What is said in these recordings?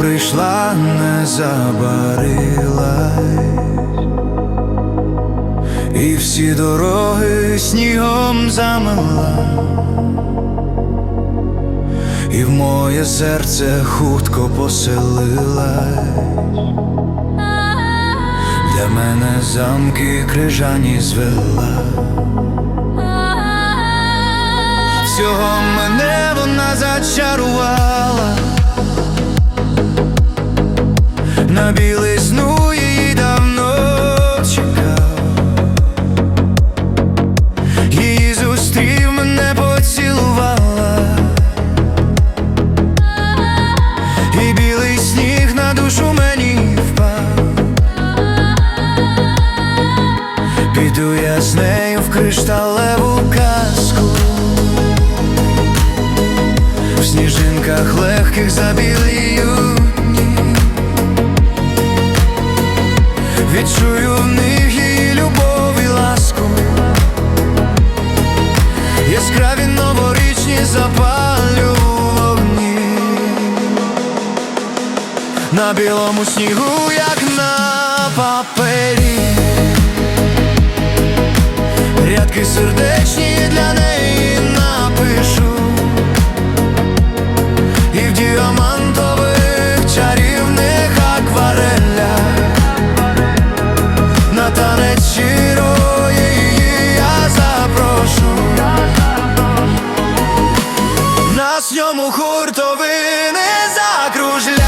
прийшла, не забарилась, і всі дороги снігом замила, і в моє серце хутко поселилась. Для мене замки крижані звела. Всього мене вона зачарувала. На білизну її давно чекав. Її зустрів мене поцілувала. І білий сніг на душу мені впав. Піду я з нею в кришталеву казку. В сніжинках легких забілію Відчую в них її любов і ласку. Яскраві новорічні запалю вогні. На білому снігу, як на папері. Рядки сердечні для неї Ньому хуртовини закружляють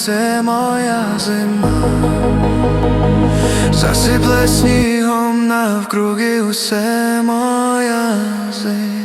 усе моя зима. Засипле снігом навкруги усе моя зима